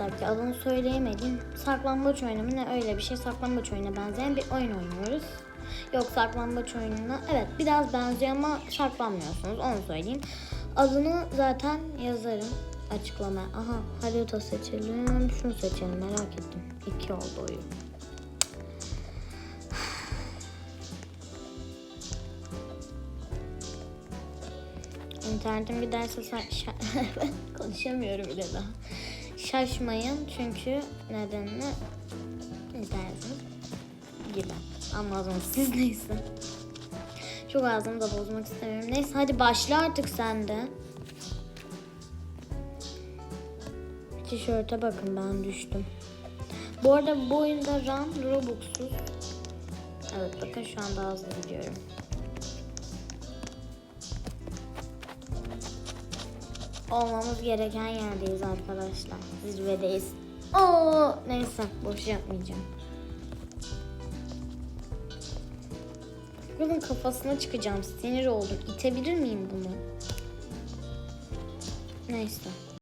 dakika adını söyleyemedim. Saklambaç oyunu mu ne öyle bir şey. Saklambaç oyununa benzeyen bir oyun oynuyoruz. Yok saklambaç oyununa evet biraz benziyor ama saklanmıyorsunuz onu söyleyeyim. Adını zaten yazarım açıklama. Aha harita seçelim. Şunu seçelim merak ettim. İki oldu oyun. İnternetim bir derse sa- şa- ben konuşamıyorum bile daha. Şaşmayın çünkü nedenini izlersiniz gibi. Anladınız siz neyse. Çok ağzımı da bozmak istemiyorum. Neyse hadi başla artık sen de. Tişörte bakın ben düştüm. Bu arada bu oyunda RAM Robux'uz. Evet bakın şu anda hızlı gidiyorum. Olmamız gereken yerdeyiz arkadaşlar. Zirvedeyiz. Oo, neyse boş yapmayacağım. Bunun kafasına çıkacağım. Sinir oldum. İtebilir miyim bunu? Neyse.